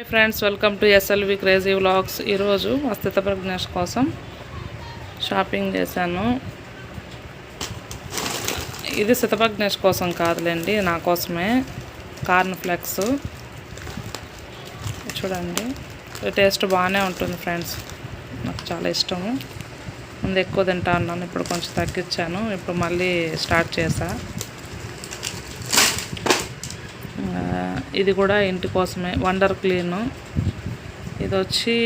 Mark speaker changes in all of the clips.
Speaker 1: Hi friends welcome to SLV crazy vlogs ఈరోజు అస్థిత ప్రజ్ఞేష్ కోసం shopping చేశాను. ఇది సితప్రజ్ఞేష్ కోసం కాదులేండి నా కోసమే. Corn flakes. చూడండి టేస్ట్ బాగానే ఉంటుంది ఫ్రెండ్స్. నాకు చాలా ఇష్టము. ముందు ఎక్కువ తింటా ఉన్నాను ఇప్పుడు కొంచెం తగ్గించాను ఇప్పుడు మళ్ళీ స్టార్ట్ చేశాను ఇది కూడా ఇంటి కోసమే వండర్ క్లీను. ఇది వచ్చి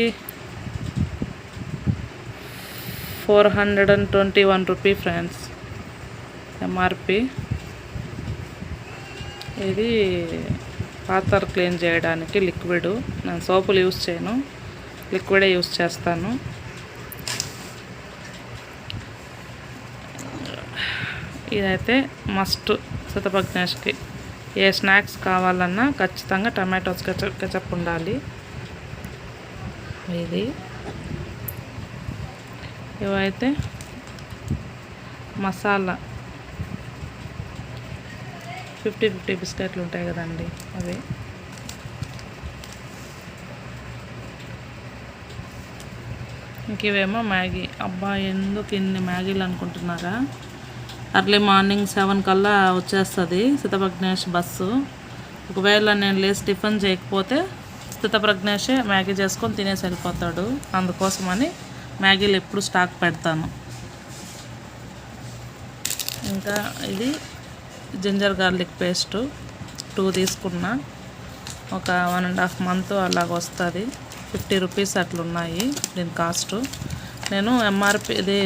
Speaker 1: four hundred and twenty one rupee friends MRP. ఇది పాత్ర క్లీన్ చేయడానికి లిక్విడ్. నేను సోపులు యూస్ చేయను లిక్విడే యూస్ చేస్తాను. ఇదైతే మస్ట్ శతపజ్ఞేష్కి ఏ స్నాక్స్ కావాలన్నా ఖచ్చితంగా టమాటోస్ కెచప్ కెచప్ ఉండాలి. ఇది. ఇవైతే మసాలా. ఫిఫ్టీ ఫిఫ్టీ బిస్కెట్లు ఉంటాయి కదండి అవి. ఇంక ఇవేమో మ్యాగీ. అబ్బా ఎందుకు ఇన్ని మ్యాగీలు అనుకుంటున్నారా? అర్లీ మార్నింగ్ సెవెన్ కల్లా వచ్చేస్తుంది స్థితప్రజ్ఞేష్ బస్సు. ఒకవేళ నేను లేచి టిఫిన్ చేయకపోతే స్థితప్రజ్ఞేషే మ్యాగీ చేసుకొని తినేసి వెళ్ళిపోతాడు. అందుకోసమని మ్యాగీలు ఎప్పుడు స్టాక్ పెడతాను. ఇంకా ఇది జింజర్ గార్లిక్ పేస్ట్ టూ తీసుకున్నా. ఒక వన్ అండ్ హాఫ్ మంత్ అలాగ వస్తుంది ఫిఫ్టీ రూపీస్ అట్లున్నాయి దీని కాస్ట్. నేను ఎంఆర్పి ఇది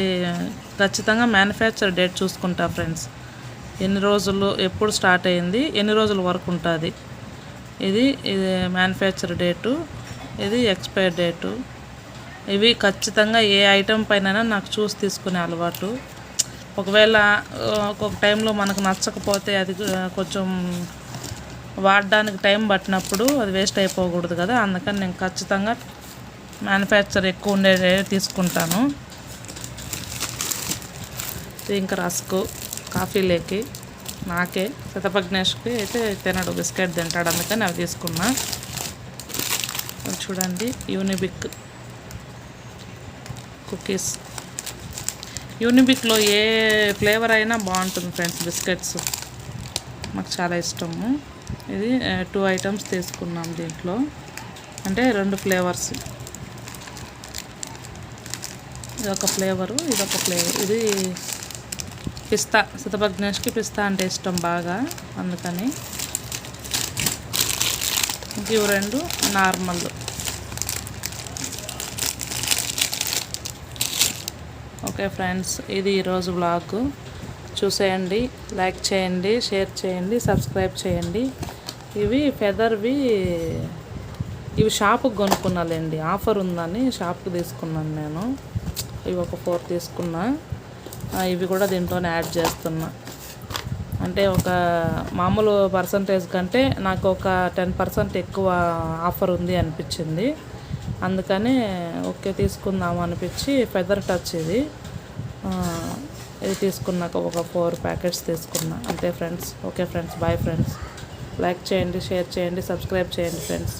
Speaker 1: ఖచ్చితంగా మ్యానుఫ్యాక్చర్ డేట్ చూసుకుంటా ఫ్రెండ్స్ ఎన్ని రోజులు ఎప్పుడు స్టార్ట్ అయింది ఎన్ని రోజుల వరకు ఉంటుంది. ఇది ఇది మ్యానుఫ్యాక్చర్ డేటు ఇది ఎక్స్పైర్ డేటు ఇవి ఖచ్చితంగా ఏ ఐటెం పైన నాకు చూసి తీసుకునే అలవాటు. ఒకవేళ ఒక్కొక్క టైంలో మనకు నచ్చకపోతే అది కొంచెం వాడడానికి టైం పట్టినప్పుడు అది వేస్ట్ అయిపోకూడదు కదా. అందుకని నేను ఖచ్చితంగా మ్యానుఫ్యాక్చర్ ఎక్కువ ఉండేదే తీసుకుంటాను. ఇంకా రస్కు కాఫీ లేకి నాకే శతపగ్నేష్కి అయితే తినడు బిస్కెట్ తింటాడు అందుకని అవి తీసుకున్నా. చూడండి యూనిబిక్ కుకీస్. యూనిబిక్లో ఏ ఫ్లేవర్ అయినా బాగుంటుంది ఫ్రెండ్స్ బిస్కెట్స్. మాకు చాలా ఇష్టము. ఇది టూ ఐటమ్స్ తీసుకున్నాం దీంట్లో. అంటే రెండు ఫ్లేవర్స్. ఇది ఒక ఫ్లేవరు ఇది ఒక ఫ్లేవర్ ఇది పిస్తా శతభగ్నేష్కి పిస్తా అంటే ఇష్టం బాగా అందుకని ఇంక ఇవి రెండు నార్మల్. ఓకే ఫ్రెండ్స్ ఇది ఈరోజు బ్లాగ్ చూసేయండి లైక్ చేయండి షేర్ చేయండి సబ్స్క్రైబ్ చేయండి. ఇవి ఫెదర్వి ఇవి షాపుకి కొనుక్కున్నాలేండి ఆఫర్ ఉందని షాప్కి తీసుకున్నాను నేను. ఇవి ఒక ఫోర్ తీసుకున్నా. ఇవి కూడా దీంట్లోనే యాడ్ చేస్తున్నా. అంటే ఒక మామూలు పర్సంటేజ్ కంటే నాకు ఒక టెన్ పర్సెంట్ ఎక్కువ ఆఫర్ ఉంది అనిపించింది. అందుకని ఓకే తీసుకుందాం అనిపించి ఫెదర్ టచ్ ఇది. ఇది తీసుకున్నాక ఒక ఫోర్ ప్యాకెట్స్ తీసుకున్నా. అంతే friends okay friends bye friends. Like చేయండి షేర్ చేయండి సబ్స్క్రైబ్ చేయండి ఫ్రెండ్స్.